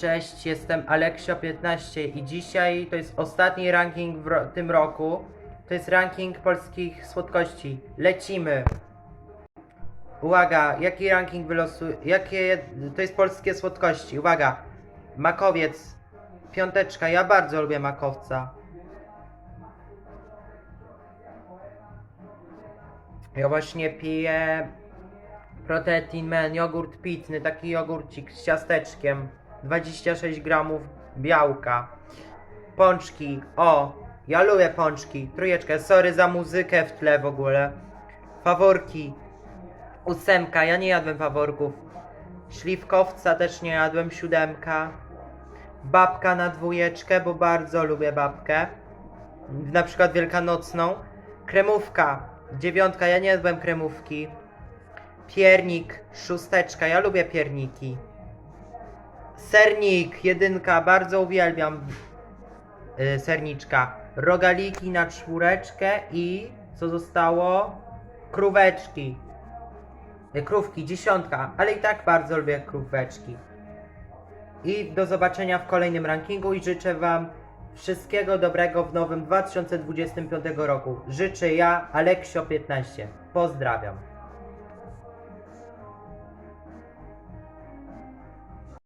Cześć, jestem Aleksio15 i dzisiaj to jest ostatni ranking w ro- tym roku. To jest ranking polskich słodkości. Lecimy! Uwaga, jaki ranking wylosuje? Jakie to jest polskie słodkości? Uwaga! Makowiec, piąteczka, ja bardzo lubię makowca. Ja właśnie piję Protein Man, jogurt pitny, taki jogurcik z ciasteczkiem. 26 gramów białka. Pączki, o, ja lubię pączki. Trójeczkę, sorry za muzykę w tle w ogóle. Faworki, ósemka, ja nie jadłem faworków. Śliwkowca też nie jadłem, siódemka. Babka na dwójeczkę, bo bardzo lubię babkę. Na przykład wielkanocną. Kremówka, dziewiątka, ja nie jadłem kremówki. Piernik, szósteczka, ja lubię pierniki. Sernik, jedynka, bardzo uwielbiam yy, serniczka. Rogaliki na czwóreczkę i co zostało? Króweczki. Yy, krówki, dziesiątka, ale i tak bardzo lubię króweczki. I do zobaczenia w kolejnym rankingu i życzę Wam wszystkiego dobrego w nowym 2025 roku. Życzę ja, Aleksio15. Pozdrawiam.